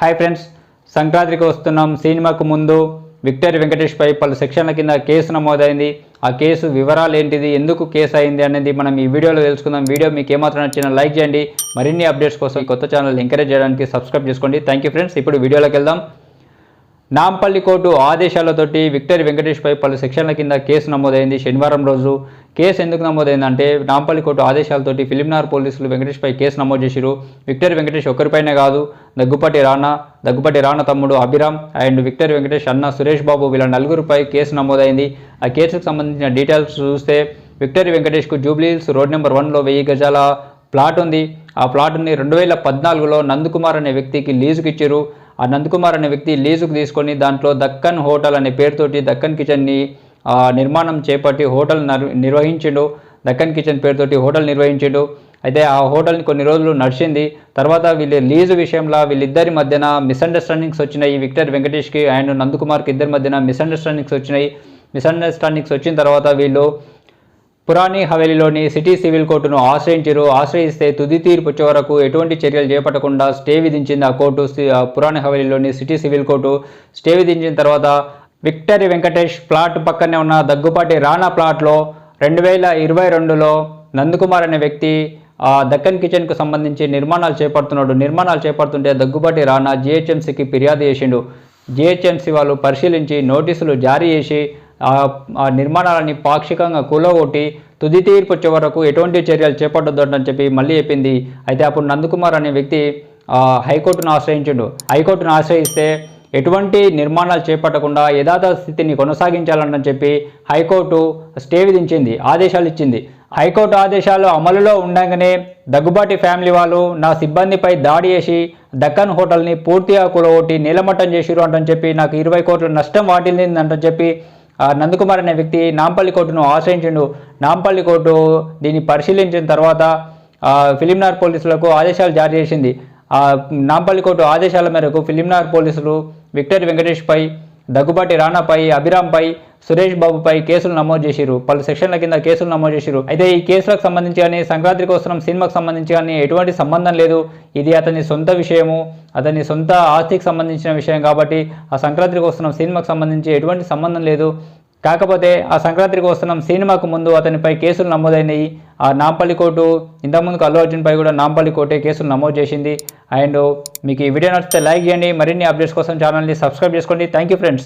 Hi friends సంక్రాంతికి వస్తున్నాం. సినిమాకు ముందు విక్టర్ వెంకటేష్ పై పలు సెక్షన్ల కింద కేసు నమోదైంది. ఆ కేసు వివరాలు ఏంటిది? ఎందుకు కేసు అయింది అనేది మనం ఈ వీడియోలో తెలుసుకుందాం. వీడియో మీకు ఏమాత్రం నచ్చినా లైక్ చేయండి. మరిన్ని అప్డేట్స్ కోసం కొత్త ఛానల్ ఎంకరేజ్ చేయడానికి సబ్స్క్రైబ్ చేసుకోండి. థ్యాంక్ యూ ఫ్రెండ్స్ ఇప్పుడు వీడియోలోకి వెళ్దాం. నాంపల్లి కోర్టు ఆదేశాలతోటి విక్టరీ వెంకటేష్పై పలు సెక్షన్ల కింద కేసు నమోదైంది. శనివారం రోజు కేసు ఎందుకు నమోదైందంటే నాంపల్లి కోర్టు ఆదేశాలతోటి ఫిలింనార్ పోలీసులు వెంకటేష్పై కేసు నమోదు చేసిరు విక్టరీ వెంకటేష్ ఒక్కరిపైనే కాదు దగ్గుపాటి రాణా దగ్గుపాటి రాణా తమ్ముడు అభిరామ్ అండ్ విక్టరీ వెంకటేష్ అన్న సురేష్ బాబు వీళ్ళ నలుగురిపై కేసు నమోదైంది. ఆ కేసుకు సంబంధించిన డీటెయిల్స్ చూస్తే విక్టరీ వెంకటేష్కు జూబ్లీహిల్స్ రోడ్ నెంబర్ వన్లో వెయ్యి గజాల ప్లాట్ ఉంది. ఆ ప్లాట్ని రెండు వేల పద్నాలుగులో నందకుమార్ అనే వ్యక్తికి లీజుకి ఇచ్చారు ఆ నందకుమార్ అనే వ్యక్తి లీజుకు తీసుకొని దాంట్లో దక్కన్ హోటల్ అనే పేరుతోటి దక్కన్ కిచెన్ని నిర్మాణం చేపట్టి హోటల్ నిర్వహించిండు. దక్కన్ కిచెన్ పేరుతోటి హోటల్ నిర్వహించిండు. అయితే ఆ హోటల్ని కొన్ని రోజులు నడిచింది. తర్వాత వీళ్ళు లీజు విషయంలో వీళ్ళిద్దరి మధ్యన మిస్అండర్స్టాండింగ్స్ వచ్చినాయి. విక్టర్ వెంకటేష్కి అండ్ నందకుమార్కి ఇద్దరి మధ్యన మిస్అండర్స్టాండింగ్స్ వచ్చినాయి. మిస్అండర్స్టాండింగ్స్ వచ్చిన తర్వాత వీళ్ళు పురాణి హవేలీలోని సిటీ సివిల్ కోర్టును ఆశ్రయించారు. ఆశ్రయిస్తే తుది తీర్పు చివరకు ఎటువంటి చర్యలు చేపట్టకుండా స్టే విధించింది ఆ కోర్టు. పురాణి హవేలీలోని సిటీ సివిల్ కోర్టు స్టే విధించిన తర్వాత విక్టరీ వెంకటేష్ ప్లాట్ పక్కనే ఉన్న దగ్గుపాటి రాణా ప్లాట్లో రెండు వేల ఇరవై రెండులో నందకుమార్ అనే వ్యక్తి ఆ దక్కన్ కిచెన్కు సంబంధించి నిర్మాణాలు చేపడుతున్నాడు. నిర్మాణాలు చేపడుతుంటే దగ్గుబాటి రానా జిహెచ్ఎంసీకి ఫిర్యాదు చేసిండు. జిహెచ్ఎంసీ వాళ్ళు పరిశీలించి నోటీసులు జారీ చేసి ఆ నిర్మాణాలని పాక్షికంగా కూలగొట్టి తుది తీర్పు వచ్చే వరకు ఎటువంటి చర్యలు చేపట్టొద్దు చెప్పి మళ్ళీ చెప్పింది. అయితే అప్పుడు నందకుమార్ అనే వ్యక్తి హైకోర్టును ఆశ్రయించిండు. హైకోర్టును ఆశ్రయిస్తే ఎటువంటి నిర్మాణాలు చేపట్టకుండా యథార్థ స్థితిని కొనసాగించాలని చెప్పి హైకోర్టు స్టే విధించింది ఆదేశాలు ఇచ్చింది. హైకోర్టు ఆదేశాలు అమలులో ఉండగానే దగ్గుబాటి ఫ్యామిలీ వాళ్ళు నా సిబ్బందిపై దాడి చేసి దక్కన్ హోటల్ని పూర్తిగా కూలగొట్టి నీలమట్టం చేసిరు అంటని చెప్పి నాకు ఇరవై కోట్ల నష్టం వాటిల్లింది అంటని చెప్పి నందకుమార్ అనే వ్యక్తి నాంపల్లి కోర్టును ఆశ్రయించిండు. నాంపల్లి కోర్టు దీన్ని పరిశీలించిన తర్వాత ఫిలింనార్ పోలీసులకు ఆదేశాలు జారీ చేసింది. నాంపల్లి కోర్టు ఆదేశాల మేరకు ఫిలింనార్ పోలీసులు విక్టర్ వెంకటేష్పై దగ్గుబాటి రాణాపై అభిరామ్పై సురేష్ బాబుపై కేసులు నమోదు చేసిరు పలు సెక్షన్ల కింద కేసులు నమోదు చేసిరు అయితే ఈ కేసులకు సంబంధించి కానీ సంక్రాంతి కోసం సినిమాకు సంబంధించి కానీ ఎటువంటి సంబంధం లేదు. ఇది అతని సొంత విషయము. అతని సొంత ఆస్తికి సంబంధించిన విషయం కాబట్టి ఆ సంక్రాంతి కోసం సినిమాకు సంబంధించి ఎటువంటి సంబంధం లేదు. కాకపోతే ఆ సంక్రాంతికి వస్తున్న సినిమాకు ముందు అతనిపై కేసులు నమోదైనాయి. ఆ నాంపల్లి కోర్టు ఇంతకుముందుకు అల్లు అర్జున్పై కూడా నాంపల్లి కోర్టే కేసులు నమోదు చేసింది. అండ్ మీకు ఈ వీడియో నచ్చితే లైక్ చేయండి. మరిన్ని అప్డేట్స్ కోసం ఛానల్ని సబ్స్క్రైబ్ చేసుకోండి. Thank you friends.